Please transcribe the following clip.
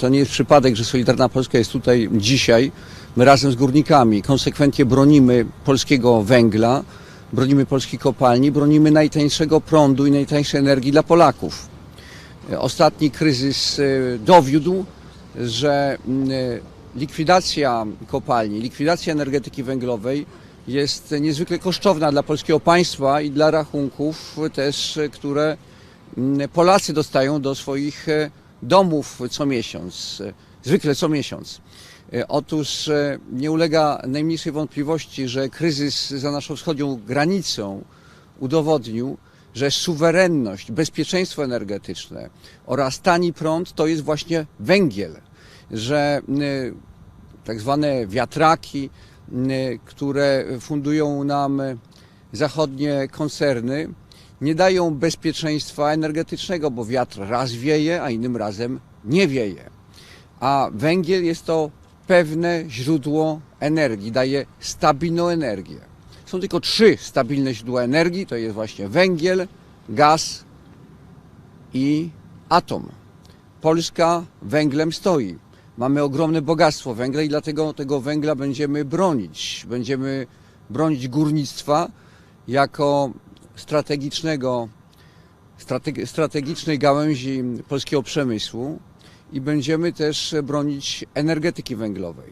To nie jest przypadek, że Solidarna Polska jest tutaj dzisiaj. My razem z górnikami konsekwentnie bronimy polskiego węgla, bronimy polskich kopalni, bronimy najtańszego prądu i najtańszej energii dla Polaków. Ostatni kryzys e, dowiódł, że mm, e, likwidacja kopalni, likwidacja energetyki węglowej jest niezwykle kosztowna dla polskiego państwa i dla rachunków też, e, które mm, Polacy dostają do swoich domów co miesiąc, e, zwykle co miesiąc. E, Otóż e, nie ulega najmniejszej wątpliwości, że kryzys za naszą wschodnią granicą udowodnił, że suwerenność, bezpieczeństwo energetyczne oraz tani prąd to jest właśnie węgiel, że tak zwane wiatraki, które fundują nam zachodnie koncerny, nie dają bezpieczeństwa energetycznego, bo wiatr raz wieje, a innym razem nie wieje. A węgiel jest to pewne źródło energii, daje stabilną energię. Są tylko trzy stabilne źródła energii, to jest właśnie węgiel, gaz i atom. Polska węglem stoi. Mamy ogromne bogactwo węgla i dlatego tego węgla będziemy bronić. Będziemy bronić górnictwa jako strategicznego, strategi- strategicznej gałęzi polskiego przemysłu i będziemy też bronić energetyki węglowej.